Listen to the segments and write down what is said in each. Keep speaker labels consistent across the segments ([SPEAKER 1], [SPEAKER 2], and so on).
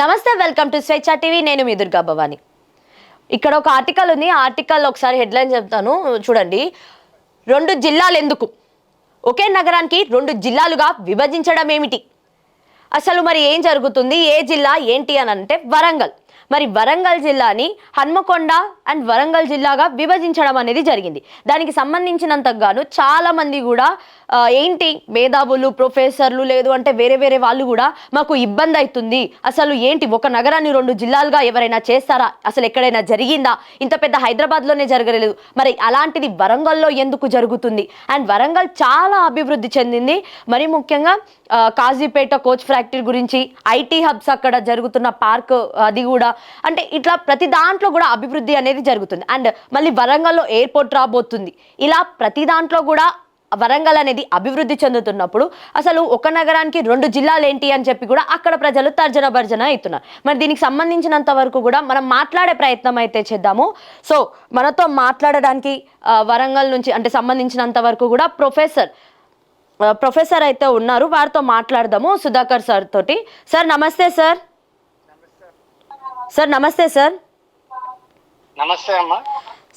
[SPEAKER 1] నమస్తే welcome to స్వేచ్ఛ TV. నేను మీ దుర్గా భవాని. ఇక్కడ ఒక ఆర్టికల్ ఉంది. ఆర్టికల్ ఒకసారి హెడ్లైన్ చెప్తాను. చూడండి. రెండు జిల్లాలు ఎందుకు ఒకే నగరానికి రెండు జిల్లాలుగా విభజించడం ఏమిటి అసలు మరి ఏం జరుగుతుంది? ఏ జిల్లా ఏంటి అని అంటే వరంగల్. మరి వరంగల్ జిల్లాని హన్మకొండ అండ్ వరంగల్ జిల్లాగా విభజించడం అనేది జరిగింది. దానికి సంబంధించినంతగాను చాలా మంది కూడా ఏంటి మేధావులు ప్రొఫెసర్లు లేదు అంటే వేరే వేరే వాళ్ళు కూడా మాకు ఇబ్బంది అవుతుంది అసలు ఏంటి ఒక నగరాన్ని రెండు జిల్లాలుగా ఎవరైనా చేస్తారా? అసలు ఎక్కడైనా జరిగిందా? ఇంత పెద్ద హైదరాబాద్లోనే జరగలేదు. మరి అలాంటిది వరంగల్లో ఎందుకు జరుగుతుంది? అండ్ వరంగల్ చాలా అభివృద్ధి చెందింది. మరి ముఖ్యంగా కాజీపేట కోచ్ ఫ్యాక్టరీ గురించి ఐటీ హబ్స్ అక్కడ జరుగుతున్న పార్క్ అది కూడా. అంటే ఇట్లా ప్రతి దాంట్లో కూడా అభివృద్ధి అనేది జరుగుతుంది. అండ్ మళ్ళీ వరంగల్లో ఎయిర్పోర్ట్ రాబోతుంది. ఇలా ప్రతి దాంట్లో కూడా వరంగల్ అనేది అభివృద్ధి చెందుతున్నప్పుడు అసలు ఒక నగరానికి రెండు జిల్లాలు ఏంటి అని చెప్పి కూడా అక్కడ ప్రజలు తర్జన భర్జన అవుతున్నారు. మరి దీనికి సంబంధించినంత వరకు కూడా మనం మాట్లాడే ప్రయత్నం అయితే చేద్దాము. సో మనతో మాట్లాడడానికి వరంగల్ నుంచి అంటే సంబంధించినంత వరకు కూడా ప్రొఫెసర్ ప్రొఫెసర్ అయితే ఉన్నారు. వారితో మాట్లాడదాము. సుధాకర్ సార్ తోటి. సార్ నమస్తే సార్. సార్ నమస్తే సార్.
[SPEAKER 2] నమస్తే అమ్మా.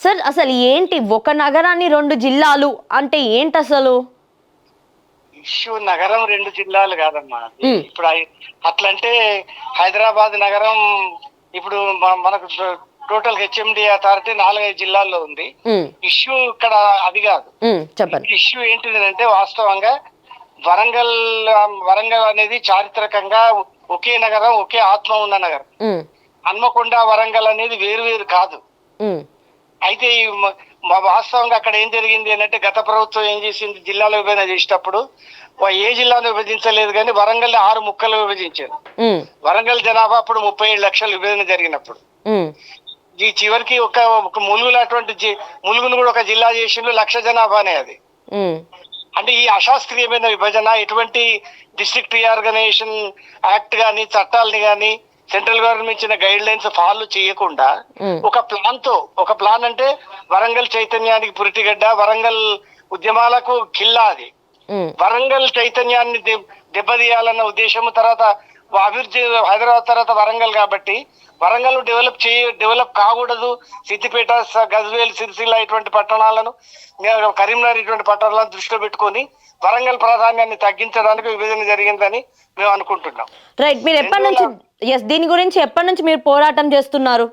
[SPEAKER 1] సార్ అసలు ఏంటి ఒక నగరాన్ని రెండు జిల్లాలు అంటే ఏంటి అసలు?
[SPEAKER 2] ఇష్యూ నగరం రెండు జిల్లాలు కాదమ్మా. ఇప్పుడు అట్లంటే హైదరాబాద్ నగరం ఇప్పుడు మనకు టోటల్ హెచ్ఎండి అథారిటీ నాలుగైదు జిల్లాల్లో ఉంది. ఇష్యూ ఇక్కడ అది కాదు.
[SPEAKER 1] చెప్పండి.
[SPEAKER 2] ఇష్యూ ఏంటిదంటే వాస్తవంగా వరంగల్ వరంగల్ అనేది చారిత్రకంగా ఒకే నగరం ఒకే ఆత్మ ఉన్న నగరం. హన్మకొండ వరంగల్ అనేది వేరు వేరు కాదు అయితే వాస్తవంగా అక్కడ ఏం జరిగింది అంటే గత ప్రభుత్వం ఏం చేసింది? జిల్లాల విభజన చేసేటప్పుడు ఏ జిల్లాను విభజించలేదు కానీ వరంగల్ ఆరు ముక్కలు విభజించారు. వరంగల్ జనాభా అప్పుడు ముప్పై ఏడు లక్షల విభజన జరిగినప్పుడు. ఈ చివరికి ఒక ఒక ములుగులు అటువంటి ములుగును కూడా ఒక జిల్లా చేసిండు లక్ష జనాభానే అది. అంటే ఈ అశాస్త్రీయమైన విభజన ఎటువంటి డిస్ట్రిక్ట్ రీఆర్గనైజేషన్ యాక్ట్ గాని చట్టాలని గాని సెంట్రల్ గవర్నమెంట్ ఇచ్చిన గైడ్ లైన్స్ ఫాలో చేయకుండా ఒక ప్లాన్తో ఒక ప్లాన్ అంటే వరంగల్ చైతన్యానికి పురిటిగడ్డ వరంగల్ ఉద్యమాలకు కిల్లా అది. వరంగల్ చైతన్యాన్ని దెబ్- దెబ్బతీయాలన్న ఉద్దేశం తర్వాత అభివృద్ధి హైదరాబాద్ తర్వాత వరంగల్ కాబట్టి వరంగల్ డెవలప్ చేయ డెవలప్ కాకూడదు. సిద్దిపేట గజ్వేల్ సిరిసిల్ల ఇటువంటి పట్టణాలను కరీంనగర్ ఇటువంటి పట్టణాలను దృష్టిలో పెట్టుకొని వరంగల్ ప్రాధాన్యాన్ని తగ్గించడానికి విభజన జరిగిందని మేము అనుకుంటున్నాం.
[SPEAKER 1] రైట్ మీరు ఎప్పటి నుంచి దీని గురించి ఎప్పటి నుంచి మీరు పోరాటం చేస్తున్నారు?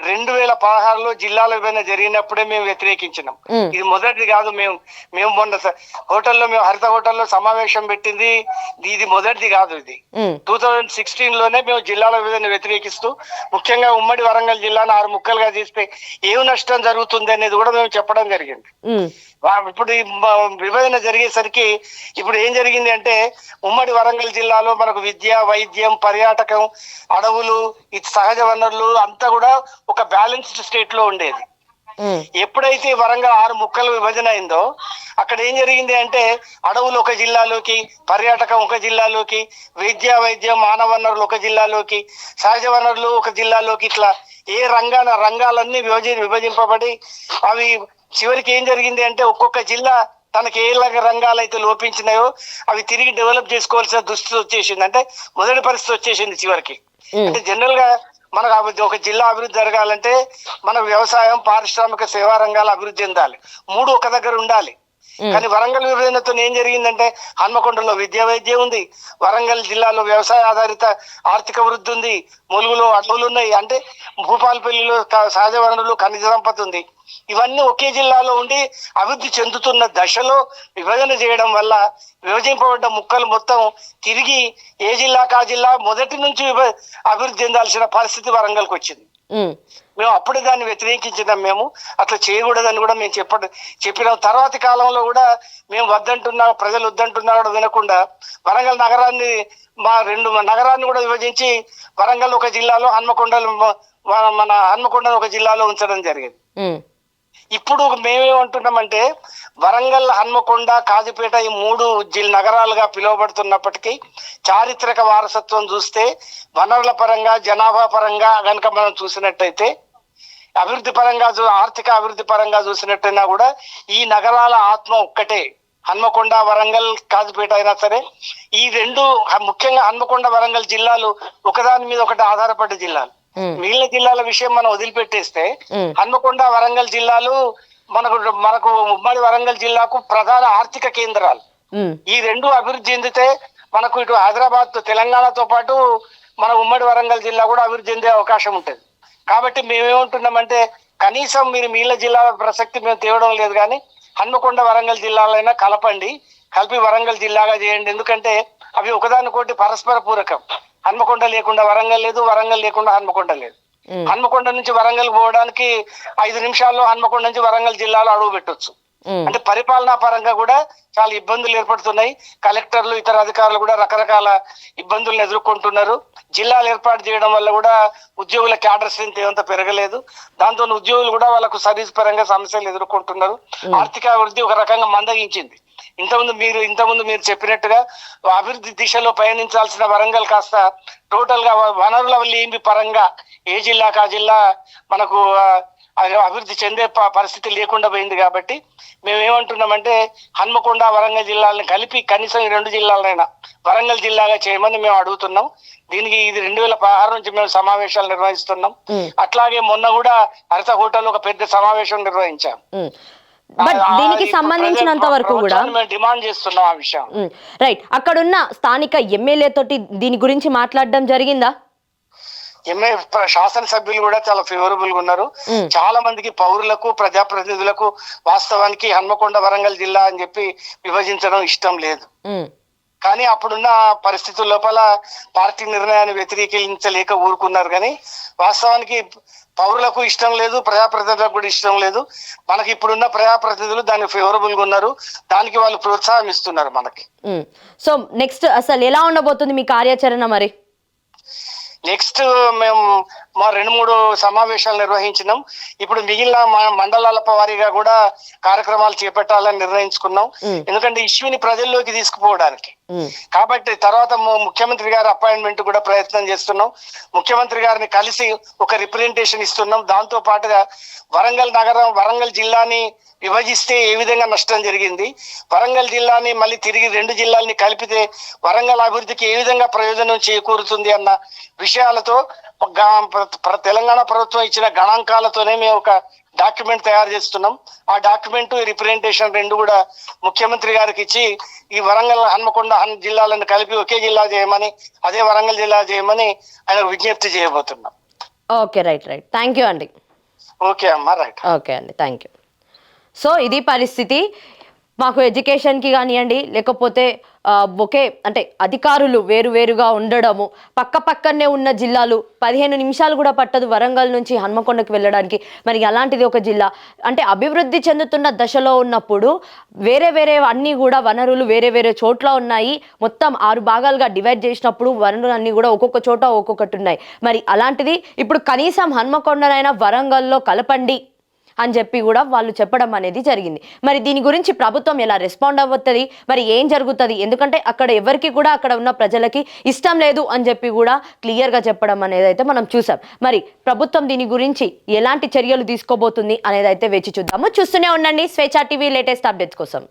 [SPEAKER 2] రెండు వేల పదహారులో జిల్లాల విభజన జరిగినప్పుడే మేము వ్యతిరేకించినాం. ఇది మొదటిది కాదు మేము మేము మొన్న హోటల్లో మేము హరిత హోటల్లో సమావేశం పెట్టింది. ఇది మొదటిది కాదు ఇది. టూ థౌజండ్ సిక్స్టీన్లోనే మేము జిల్లాల విభజన వ్యతిరేకిస్తూ ముఖ్యంగా ఉమ్మడి వరంగల్ జిల్లాను ఆరు ముక్కలుగా చేస్తే ఏం నష్టం జరుగుతుంది అనేది కూడా మేము చెప్పడం జరిగింది. ఇప్పుడు విభజన జరిగేసరికి ఇప్పుడు ఏం జరిగింది అంటే ఉమ్మడి వరంగల్ జిల్లాలో మనకు విద్య వైద్యం పర్యాటకం అడవులు ఇది సహజ వనరులు అంతా కూడా ఒక బ్యాలెన్స్డ్ స్టేట్లో ఉండేది ఎప్పుడైతే వరంగల్ ఆరు ముక్కలు విభజన అయిందో అక్కడ ఏం జరిగింది అంటే అడవులు ఒక జిల్లాలోకి పర్యాటకం ఒక జిల్లాలోకి విద్య వైద్యం మానవ వనరులు ఒక జిల్లాలోకి సహజ వనరులు ఒక జిల్లాలోకి ఇట్లా ఏ రంగాల రంగాలన్నీ విభజి విభజింపబడి అవి చివరికి ఏం జరిగింది అంటే ఒక్కొక్క జిల్లా తనకి ఏ రంగ రంగాలు అయితే లోపించినాయో అవి తిరిగి డెవలప్ చేసుకోవాల్సిన దుస్థితి వచ్చేసింది. అంటే మొదటి పరిస్థితి వచ్చేసింది చివరికి. అంటే జనరల్గా మనకు అభివృద్ధి ఒక జిల్లా అభివృద్ధి జరగాలంటే మన వ్యవసాయం పారిశ్రామిక సేవా రంగాల అభివృద్ధి చెందాలి. మూడు ఒక దగ్గర ఉండాలి. కానీ వరంగల్ విభజనతో ఏం జరిగిందంటే హన్మకొండలో విద్యా వైద్యం ఉంది వరంగల్ జిల్లాలో వ్యవసాయ ఆధారిత ఆర్థిక వృద్ధి ఉంది ములుగులో అడవులు ఉన్నాయి. అంటే భూపాలపల్లిలో సహజ వనరులు ఖనిజ సంపద ఉంది. ఇవన్నీ ఒకే జిల్లాలో ఉండి అభివృద్ధి చెందుతున్న దశలో విభజన చేయడం వల్ల విభజింపబడ్డ ముక్కలు మొత్తం తిరిగి ఏ జిల్లాకు ఆ జిల్లా మొదటి నుంచి అభివృద్ధి చెందాల్సిన పరిస్థితి వరంగల్కి వచ్చింది. మేము అప్పుడే దాన్ని వ్యతిరేకించినాం మేము. అట్లా చేయకూడదని కూడా మేము చెప్పడం చెప్పినాం. తర్వాతి కాలంలో కూడా మేము వద్దంటున్నా ప్రజలు వద్దంటున్నా కూడా వినకుండా వరంగల్ నగరాన్ని మా రెండు నగరాన్ని కూడా విభజించి వరంగల్ ఒక జిల్లాలో హన్మకొండలు మన- హన్మకొండ ఒక జిల్లాలో ఉంచడం జరిగింది. ఇప్పుడు మేమేమంటున్నామంటే వరంగల్ హన్మకొండ కాజిపేట ఈ మూడు జిల్ నగరాలుగా పిలువబడుతున్నప్పటికీ చారిత్రక వారసత్వం చూస్తే వనరుల పరంగా జనాభా పరంగా కనుక మనం చూసినట్టయితే అభివృద్ధి పరంగా చూ- ఆర్థిక అభివృద్ధి పరంగా చూసినట్టయినా కూడా ఈ నగరాల ఆత్మ ఒక్కటే. హన్మకొండ వరంగల్ కాజుపేట అయినా సరే ఈ రెండు ముఖ్యంగా హన్మకొండ వరంగల్ జిల్లాలు ఒకదాని మీద ఒకటి ఆధారపడ్డ జిల్లాలు. మిగిలిన జిల్లాల విషయం మనం వదిలిపెట్టేస్తే హన్మకొండ వరంగల్ జిల్లాలు మనకు మనకు ఉమ్మడి వరంగల్ జిల్లాకు ప్రధాన ఆర్థిక కేంద్రాలు. ఈ రెండు అభివృద్ధి చెందితే మనకు ఇటు హైదరాబాద్ తెలంగాణతో పాటు మన ఉమ్మడి వరంగల్ జిల్లా కూడా అభివృద్ధి చెందే అవకాశం ఉంటుంది. కాబట్టి మేమేమంటున్నామంటే కనీసం మీరు మీల జిల్లాల ప్రసక్తి మేము తేవడం లేదు కానీ హన్మకొండ వరంగల్ జిల్లాలైనా కలపండి. కలిపి వరంగల్ జిల్లాగా చేయండి. ఎందుకంటే అవి ఒకదానికొకటి పరస్పర పూరకం. హన్మకొండ లేకుండా వరంగల్ లేదు వరంగల్ లేకుండా హన్మకొండ లేదు. హన్మకొండ నుంచి వరంగల్ పోవడానికి ఐదు నిమిషాల్లో హన్మకొండ నుంచి వరంగల్ జిల్లాలో అడుగు పెట్టొచ్చు. అంటే పరిపాలనా పరంగా కూడా చాలా ఇబ్బందులు ఏర్పడుతున్నాయి. కలెక్టర్లు ఇతర అధికారులు కూడా రకరకాల ఇబ్బందులను ఎదుర్కొంటున్నారు. జిల్లాలు ఏర్పాటు చేయడం వల్ల కూడా ఉద్యోగుల క్యాడర్ స్ట్రెంత్ ఏమంత పెరగలేదు. దాంతో ఉద్యోగులు కూడా వాళ్ళకు సర్వీస్ పరంగా సమస్యలు ఎదుర్కొంటున్నారు. ఆర్థిక అభివృద్ధి ఒక రకంగా మందగించింది. ఇంతకుముందు మీరు ఇంతకుముందు మీరు చెప్పినట్టుగా అభివృద్ధి దిశలో పయనించాల్సిన వరంగల్ కాస్త టోటల్గా వనరుల లేమి పరంగా ఏ జిల్లాకు ఆ జిల్లా మనకు అభివృద్ధి చెందే పరిస్థితి లేకుండా పోయింది కాబట్టి మేము ఏమంటున్నామంటే హన్మకొండ వరంగల్ జిల్లాలను కలిపి కనీసం ఈ రెండు జిల్లాలైనా వరంగల్ జిల్లాగా చేయమని మేము అడుగుతున్నాం. దీనికి ఇది రెండు వేల పదహారు నుంచి మేము సమావేశాలు నిర్వహిస్తున్నాం. అట్లాగే మొన్న కూడా హరిత హోటల్ ఒక పెద్ద సమావేశం నిర్వహించాం.
[SPEAKER 1] బట్ దీనికి సంబంధించినంత వరకు కూడా
[SPEAKER 2] డిమాండ్ చేస్తున్నాం ఆ విషయం.
[SPEAKER 1] రైట్ అక్కడున్న స్థానిక ఎమ్మెల్యే తోటి దీని గురించి మాట్లాడడం జరిగిందా?
[SPEAKER 2] ఎంఏ శాసనసభ్యులు కూడా చాలా ఫేవరబుల్గా ఉన్నారు. చాలా మందికి పౌరులకు ప్రజాప్రతినిధులకు వాస్తవానికి హన్మకొండ వరంగల్ జిల్లా అని చెప్పి విభజించడం ఇష్టం లేదు. కానీ అప్పుడున్న పరిస్థితుల లోపల పార్టీ నిర్ణయాన్ని వ్యతిరేకించలేక ఊరుకున్నారు. కానీ వాస్తవానికి పౌరులకు ఇష్టం లేదు ప్రజాప్రతినిధులకు కూడా ఇష్టం లేదు. మనకి ఇప్పుడున్న ప్రజాప్రతినిధులు దానికి ఫేవరబుల్గా ఉన్నారు. దానికి వాళ్ళు ప్రోత్సాహం ఇస్తున్నారు మనకి.
[SPEAKER 1] సో నెక్స్ట్ అసలు ఎలా ఉండబోతుంది మీ కార్యాచరణ మరి?
[SPEAKER 2] నెక్స్ట్ మేము మా రెండు మూడు సమావేశాలు నిర్వహించినాం. ఇప్పుడు మిగిలిన మండలాల వారీగా కూడా కార్యక్రమాలు చేపట్టాలని నిర్ణయించుకున్నాం. ఎందుకంటే ఇష్యూని ప్రజల్లోకి తీసుకుపోవడానికి. కాబట్టి తర్వాత ముఖ్యమంత్రి గారి అపాయింట్మెంట్ కూడా ప్రయత్నం చేస్తున్నాం. ముఖ్యమంత్రి గారిని కలిసి ఒక రిప్రజెంటేషన్ ఇస్తున్నాం. దాంతో పాటుగా వరంగల్ నగరం వరంగల్ జిల్లాని విభజిస్తే ఏ విధంగా నష్టం జరిగింది? వరంగల్ జిల్లాని మళ్ళీ తిరిగి రెండు జిల్లాల్ని కలిపితే వరంగల్ అభివృద్ధికి ఏ విధంగా ప్రయోజనం చేకూరుతుంది అన్న విషయాలతో తెలంగాణ ప్రభుత్వం ఇచ్చిన గణాంకాలతోనే మేము ఒక డాక్యుమెంట్ తయారు చేస్తున్నాం. ఆ డాక్యుమెంట్ రిప్రజెంటేషన్ రెండు కూడా ముఖ్యమంత్రి గారికి ఇచ్చి ఈ వరంగల్ హన్మకొండ హన్ జిల్లాలను కలిపి ఒకే జిల్లా చేయమని అదే వరంగల్ జిల్లా చేయమని ఆయన విజ్ఞప్తి చేయబోతున్నాం.
[SPEAKER 1] Okay right right. Thank you అండి.
[SPEAKER 2] ఓకే అమ్మా రైట్.
[SPEAKER 1] ఓకే అండి థ్యాంక్ యూ. సో ఇది పరిస్థితి. మాకు ఎడ్యుకేషన్కి కానివ్వండి లేకపోతే ఒకే అంటే అధికారులు వేరు వేరుగా ఉండడము పక్క పక్కనే ఉన్న జిల్లాలు పదిహేను నిమిషాలు కూడా పట్టదు వరంగల్ నుంచి హన్మకొండకి వెళ్ళడానికి. మరి అలాంటిది ఒక జిల్లా. అంటే అభివృద్ధి చెందుతున్న దశలో ఉన్నప్పుడు వేరే వేరే అన్నీ కూడా వనరులు వేరే వేరే చోట్ల ఉన్నాయి. మొత్తం ఆరు భాగాలుగా డివైడ్ చేసినప్పుడు వనరులు అన్నీ కూడా ఒక్కొక్క చోట ఒక్కొక్కటి ఉన్నాయి. మరి అలాంటిది ఇప్పుడు కనీసం హన్మకొండనైనా వరంగల్లో కలపండి. అని చెప్పి కూడా వాళ్ళు చెప్పడం అనేది జరిగింది. మరి దీని గురించి ప్రభుత్వం ఎలా రెస్పాండ్ అవుతుంది మరి ఏం జరుగుతుంది? ఎందుకంటే అక్కడ ఎవరికి కూడా అక్కడ ఉన్న ప్రజలకి ఇష్టం లేదు అని చెప్పి కూడా క్లియర్గా చెప్పడం అనేది అయితే మనం చూసాం. మరి ప్రభుత్వం దీని గురించి ఎలాంటి చర్యలు తీసుకోబోతుంది అనేది అయితే వేచి చూద్దాము. చూస్తూనే ఉండండి స్వేచ్ఛ టీవీ లేటెస్ట్ అప్డేట్స్ కోసం.